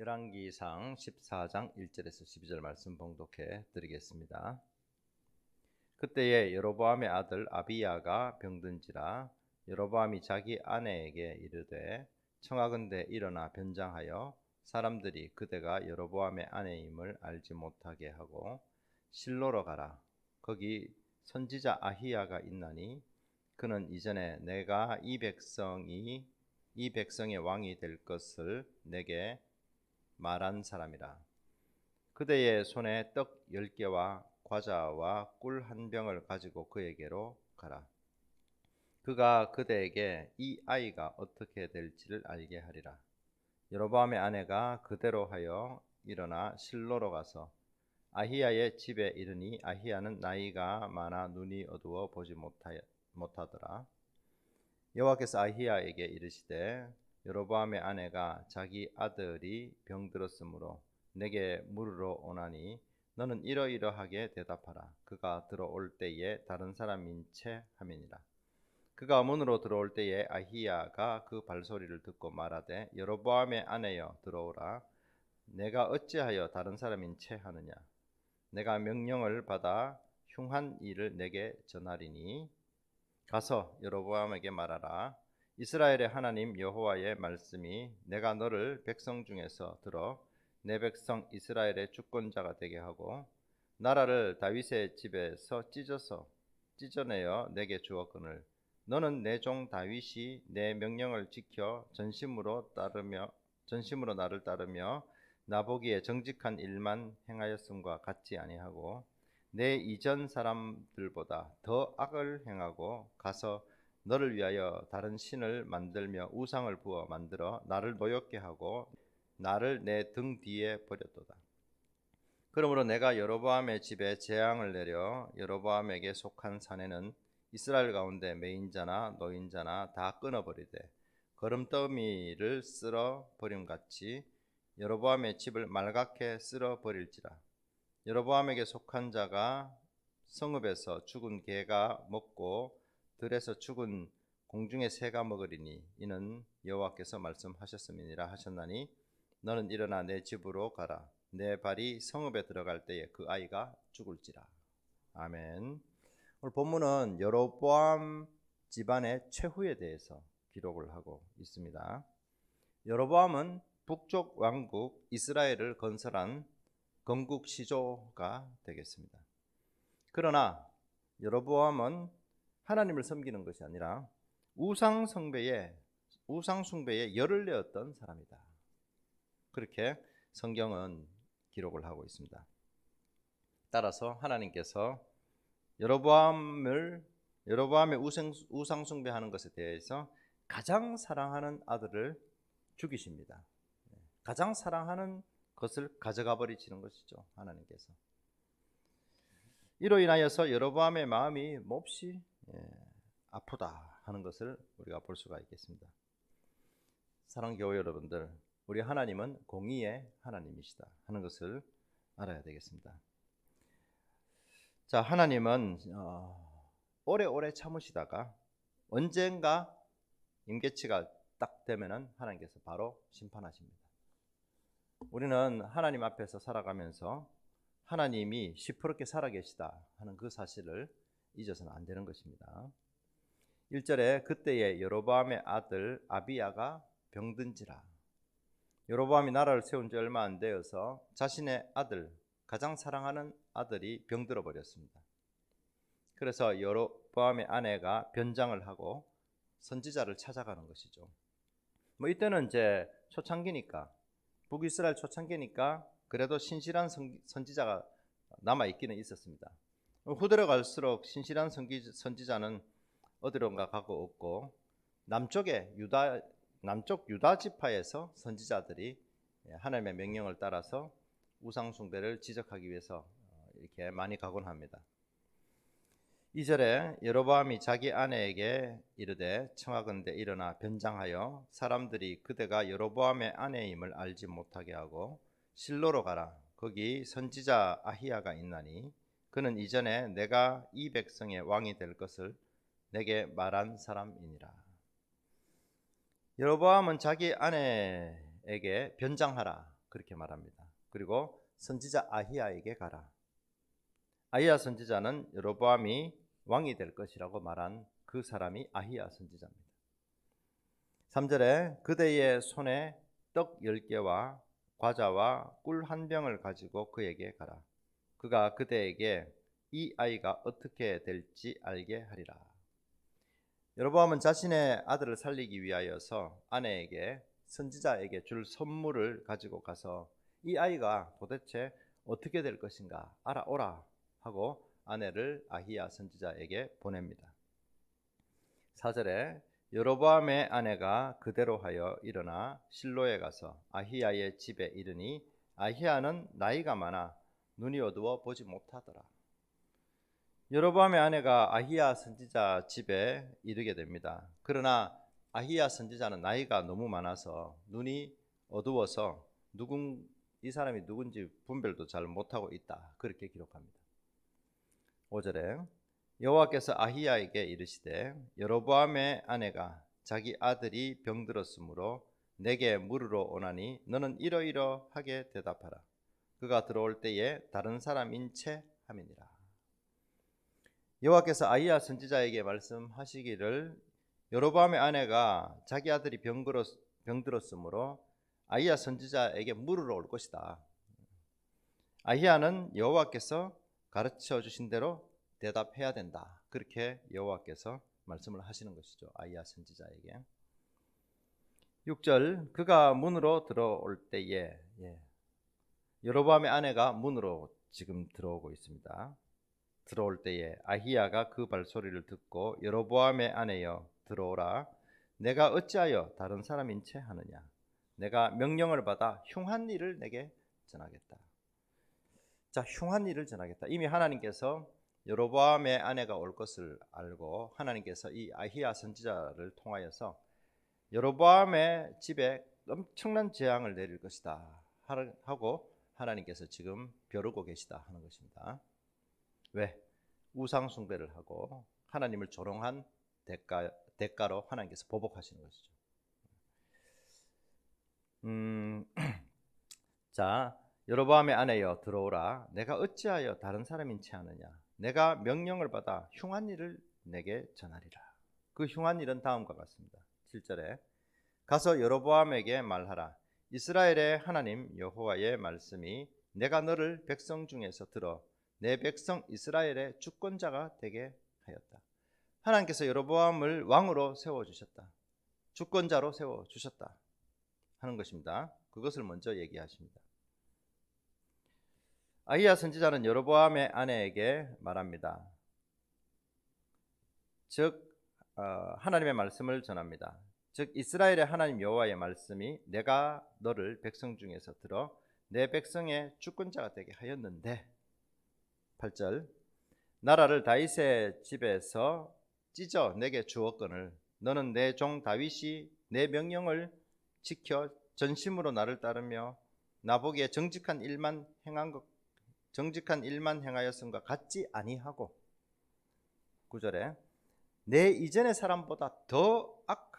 열왕기상 14장 1절에서 12절 말씀 봉독해 드리겠습니다. 그때에 여로보암의 아들 아비야가 병든지라 여로보암이 자기 아내에게 이르되 청하건대 일어나 변장하여 사람들이 그대가 여로보암의 아내임을 알지 못하게 하고 실로로 가라 거기 선지자 아히야가 있나니 그는 이전에 내가 이 백성이 이 백성의 왕이 될 것을 내게 말한 사람이라. 그대의 손에 떡 열 개와 과자와 꿀 한 병을 가지고 그에게로 가라. 그가 그대에게 이 아이가 어떻게 될지를 알게 하리라. 여로보암의 아내가 그대로 하여 일어나 실로로 가서 아히야의 집에 이르니 아히야는 나이가 많아 눈이 어두워 보지 못하, 못하더라. 여호와께서 아히야에게 이르시되 여로보암의 아내가 자기 아들이 병들었으므로 내게 물으러 오나니 너는 이러이러하게 대답하라. 그가 들어올 때에 다른 사람인 채 하면이라. 그가 문으로 들어올 때에 아히야가 그 발소리를 듣고 말하되 여로보암의 아내여 들어오라. 내가 어찌하여 다른 사람인 채 하느냐? 내가 명령을 받아 흉한 일을 내게 전하리니 가서 여로보암에게 말하라. 이스라엘의 하나님 여호와의 말씀이 내가 너를 백성 중에서 들어 내 백성 이스라엘의 주권자가 되게 하고 나라를 다윗의 집에서 찢어서 찢어내어 내게 주었거늘. 너는 내 종 다윗이 내 명령을 지켜 전심으로 따르며 전심으로 나를 따르며 나보기에 정직한 일만 행하였음과 같지 아니하고 내 이전 사람들보다 더 악을 행하고 가서 너를 위하여 다른 신을 만들며 우상을 부어 만들어 나를 노엽게 하고 나를 내 등 뒤에 버렸도다. 그러므로 내가 여로보암의 집에 재앙을 내려 여로보암에게 속한 산에는 이스라엘 가운데 매인자나 노인자나 다 끊어버리되 거름더미를 쓸어 버림같이 여로보암의 집을 말갛게 쓸어 버릴지라. 여로보암에게 속한 자가 성읍에서 죽은 개가 먹고 들에서 죽은 공중의 새가 먹으리니 이는 여호와께서 말씀하셨음이니라 하셨나니 너는 일어나 내 집으로 가라. 내 발이 성읍에 들어갈 때에 그 아이가 죽을지라. 아멘. 오늘 본문은 여로보암 집안의 최후에 대해서 기록을 하고 있습니다. 여로보암은 북쪽 왕국 이스라엘을 건설한 건국 시조가 되겠습니다. 그러나 여로보암은 하나님을 섬기는 것이 아니라 우상 숭배에 우상 숭배에 열을 내었던 사람이다. 그렇게 성경은 기록을 하고 있습니다. 따라서 하나님께서 여로보암을 여로보암의 우상, 우상 숭배하는 것에 대해서 가장 사랑하는 아들을 죽이십니다. 가장 사랑하는 것을 가져가 버리시는 것이죠. 하나님께서. 이로 인하여서 여로보암의 마음이 몹시 예, 아프다 하는 것을 우리가 볼 수가 있겠습니다. 사랑 교회 여러분들, 우리 하나님은 공의의 하나님이시다 하는 것을 알아야 되겠습니다. 자, 하나님은 어, 오래오래 참으시다가 언젠가 임계치가 딱 되면은 하나님께서 바로 심판하십니다. 우리는 하나님 앞에서 살아가면서 하나님이 시퍼렇게 살아계시다 하는 그 사실을 잊어서는 안 되는 것입니다. 1절에 그때에 여로보암의 아들 아비야가 병든지라. 여로보암이 나라를 세운 지 얼마 안 되어서 자신의 아들 가장 사랑하는 아들이 병들어 버렸습니다. 그래서 여로보암의 아내가 변장을 하고 선지자를 찾아가는 것이죠. 뭐 이때는 이제 초창기니까 북이스라엘 초창기니까 그래도 신실한 선지자가 남아 있기는 있었습니다. 후대로 갈수록 신실한 선지자는 어디론가 가고 없고 남쪽에 유다 남쪽 유다 지파에서 선지자들이 하나님의 명령을 따라서 우상 숭배를 지적하기 위해서 이렇게 많이 가곤 합니다. 2절에 여로보암이 자기 아내에게 이르되 청하건대 일어나 변장하여 사람들이 그대가 여로보암의 아내임을 알지 못하게 하고 실로로 가라 거기 선지자 아히야가 있나니 그는 이전에 내가 이 백성의 왕이 될 것을 내게 말한 사람이니라. 여로보암은 자기 아내에게 변장하라 그렇게 말합니다. 그리고 선지자 아히야에게 가라. 아히야 선지자는 여로보암이 왕이 될 것이라고 말한 그 사람이 아히야 선지자입니다. 3절에 그대의 손에 떡 10개와 과자와 꿀 한 병을 가지고 그에게 가라. 그가 그대에게 이 아이가 어떻게 될지 알게 하리라. 여로보암은 자신의 아들을 살리기 위하여서 아내에게 선지자에게 줄 선물을 가지고 가서 이 아이가 도대체 어떻게 될 것인가 알아오라 하고 아내를 아히야 선지자에게 보냅니다. 4절에 여로보암의 아내가 그대로 하여 일어나 실로에 가서 아히야의 집에 이르니 아히야는 나이가 많아 눈이 어두워 보지 못하더라. 여로보암의 아내가 아히야 선지자 집에 이르게 됩니다. 그러나 아히야 선지자는 나이가 너무 많아서 눈이 어두워서 누군 이 사람이 누군지 분별도 잘 못하고 있다. 그렇게 기록합니다. 5절에 여호와께서 아히야에게 이르시되 여로보암의 아내가 자기 아들이 병들었으므로 내게 물으러 오나니 너는 이러이러하게 대답하라. 그가 들어올 때에 다른 사람인 채 함이니라. 여호와께서 아히야 선지자에게 말씀하시기를 여로보암의 아내가 자기 아들이 병들었, 병들었으므로 아히야 선지자에게 물으러 올 것이다. 아히야는 여호와께서 가르쳐 주신 대로 대답해야 된다. 그렇게 여호와께서 말씀을 하시는 것이죠. 아히야 선지자에게. 6절 그가 문으로 들어올 때에 예. 여로보암의 아내가 문으로 지금 들어오고 있습니다. 들어올 때에 아히야가 그 발소리를 듣고 여로보암의 아내여 들어오라 내가 어찌하여 다른 사람인 채 하느냐 내가 명령을 받아 흉한 일을 내게 전하겠다. 자, 흉한 일을 전하겠다. 이미 하나님께서 여로보암의 아내가 올 것을 알고 하나님께서 이 아히야 선지자를 통하여서 여로보암의 집에 엄청난 재앙을 내릴 것이다 하고 하나님께서 지금 벼르고 계시다 하는 것입니다. 왜? 우상 숭배를 하고 하나님을 조롱한 대가 대가로 하나님께서 보복하시는 것이죠. 음, 자, 여로보암의 아내여 들어오라. 내가 어찌하여 다른 사람인 채 하느냐? 내가 명령을 받아 흉한 일을 내게 전하리라. 그 흉한 일은 다음과 같습니다. 7절에 가서 여로보암에게 말하라. 이스라엘의 하나님 여호와의 말씀이 내가 너를 백성 중에서 들어 내 백성 이스라엘의 주권자가 되게 하였다. 하나님께서 여로보암을 왕으로 세워 주셨다. 주권자로 세워 주셨다. 하는 것입니다. 그것을 먼저 얘기하십니다. 아히야 선지자는 여로보암의 아내에게 말합니다. 즉 어, 하나님의 말씀을 전합니다. 즉 이스라엘의 하나님 여호와의 말씀이 내가 너를 백성 중에서 들어 내 백성의 주권자가 되게 하였는데. 8절. 나라를 다윗의 집에서 찢어 내게 주었거늘 너는 내 종 다윗이 내 명령을 지켜 전심으로 나를 따르며 나보기에 정직한 일만 행한 것 정직한 일만 행하였음과 같지 아니하고. 9절에 내 이전의 사람보다 더 악,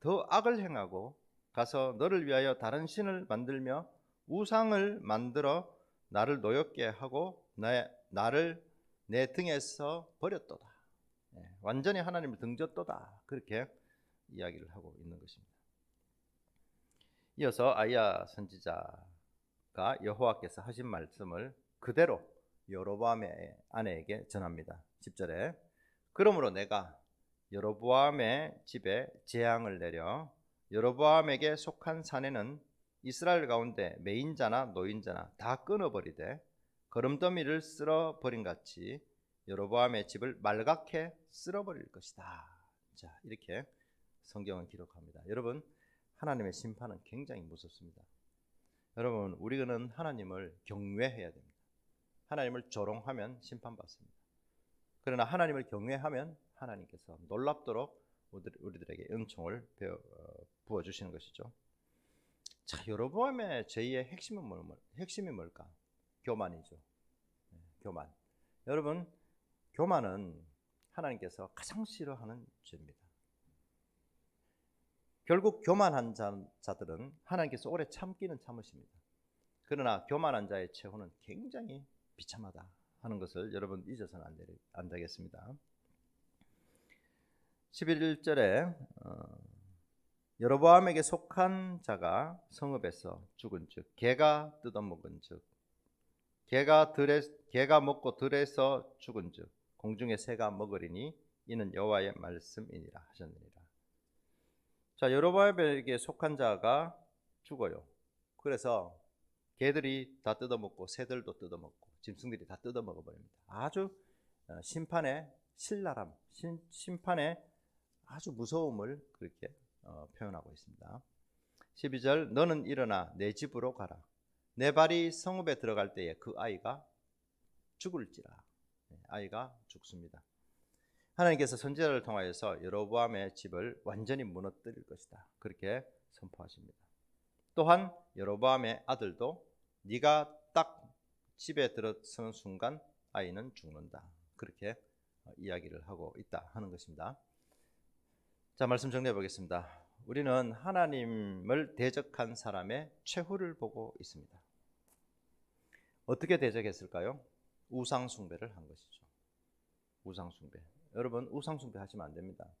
더 악을 행하고 가서 너를 위하여 다른 신을 만들며 우상을 만들어 나를 노엽게 하고 나, 나를 내 등에서 버렸도다. 예, 완전히 하나님을 등졌도다. 그렇게 이야기를 하고 있는 것입니다. 이어서 아이야 선지자가 여호와께서 하신 말씀을 그대로 여로보암의 아내에게 전합니다. 10절에 그러므로 내가 여로보암의 집에 재앙을 내려 여로보암에게 속한 사내는 이스라엘 가운데 매인자나 노인자나 다 끊어버리되 거름더미를 쓸어버린 같이 여로보암의 집을 말갛게 쓸어버릴 것이다. 자 이렇게 성경은 기록합니다. 여러분 하나님의 심판은 굉장히 무섭습니다. 여러분 우리는 하나님을 경외해야 됩니다. 하나님을 조롱하면 심판받습니다. 그러나 하나님을 경외하면 하나님께서 놀랍도록 우리들에게 은총을 어, 부어 주시는 것이죠. 자, 여로보암의 죄의 핵심은 뭘, 핵심이 뭘까? 교만이죠. 네, 교만. 여러분, 교만은 하나님께서 가장 싫어하는 죄입니다. 결국 교만한 자, 들은 하나님께서 오래 참기는 참으십니다. 그러나 교만한 자의 최후는 굉장히 비참하다 하는 것을 여러분 잊어서는 안 되겠습니다. 11절에 어, 여로보암에게 속한 자가 성읍에서 죽은즉 개가 뜯어먹은즉 개가 들에 개가 먹고 들에서 죽은즉 공중의 새가 먹으리니 이는 여호와의 말씀이니라 하셨느니라. 자 여로보암에게 속한 자가 죽어요. 그래서 개들이 다 뜯어먹고 새들도 뜯어먹고 짐승들이 다 뜯어먹어 버립니다. 아주 어, 심판의 신랄함, 신, 심판의 아주 무서움을 그렇게 어, 표현하고 있습니다. 12절 너는 일어나 내 집으로 가라. 내 발이 성읍에 들어갈 때에 그 아이가 죽을지라. 네, 아이가 죽습니다. 하나님께서 선지자를 통하여서 여로보암의 집을 완전히 무너뜨릴 것이다. 그렇게 선포하십니다. 또한 여로보암의 아들도 네가 딱 집에 들어서는 순간 아이는 죽는다. 그렇게 어, 이야기를 하고 있다 하는 것입니다. 자, 말씀 정리해 보겠습니다. 우리는 하나님을 대적한 사람의 최후를 보고 있습니다. 어떻게 대적했을까요? 우상 숭배를 한 것이죠. 우상 숭배. 여러분 우상 숭배 하시면 안 됩니다.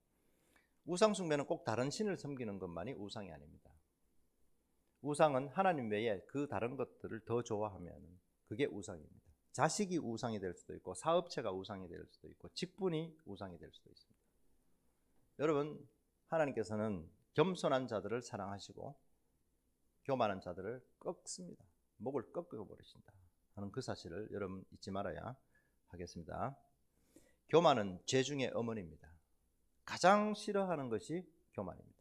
우상 숭배는 꼭 다른 신을 섬기는 것만이 우상이 아닙니다. 우상은 하나님 외에 그 다른 것들을 더 좋아하면 그게 우상입니다. 자식이 우상이 될 수도 있고 사업체가 우상이 될 수도 있고 직분이 우상이 될 수도 있습니다. 여러분 하나님께서는 겸손한 자들을 사랑하시고 교만한 자들을 꺾습니다. 목을 꺾어 버리신다 하는 그 사실을 여러분 잊지 말아야 하겠습니다. 교만은 죄 중의 어머니입니다. 가장 싫어하는 것이 교만입니다.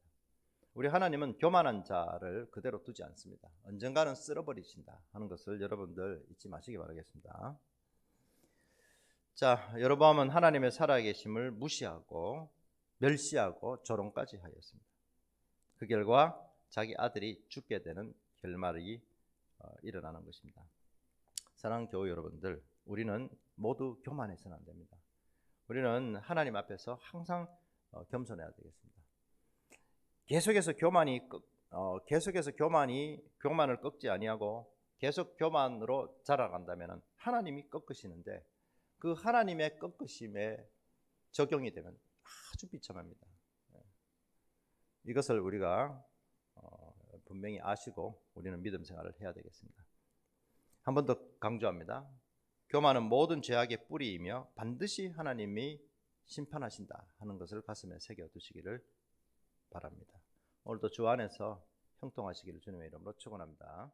우리 하나님은 교만한 자를 그대로 두지 않습니다. 언젠가는 쓸어버리신다 하는 것을 여러분들 잊지 마시기 바라겠습니다. 자, 여러분은 하나님의 살아계심을 무시하고 멸시하고 조롱까지 하였습니다. 그 결과 자기 아들이 죽게 되는 결말이 어, 일어나는 것입니다. 사랑하는 교우 여러분들, 우리는 모두 교만해서는 안 됩니다. 우리는 하나님 앞에서 항상 어, 겸손해야 되겠습니다. 계속해서 교만이 어, 계속해서 교만이 교만을 꺾지 아니하고 계속 교만으로 자라간다면 하나님이 꺾으시는데 그 하나님의 꺾으심에 적용이 되면 아주 비참합니다. 예. 이것을 우리가 어, 분명히 아시고 우리는 믿음 생활을 해야 되겠습니다. 한 번 더 강조합니다. 교만은 모든 죄악의 뿌리이며 반드시 하나님이 심판하신다 하는 것을 가슴에 새겨 두시기를 바랍니다. 오늘도 주 안에서 형통하시기를 주님의 이름으로 축원합니다.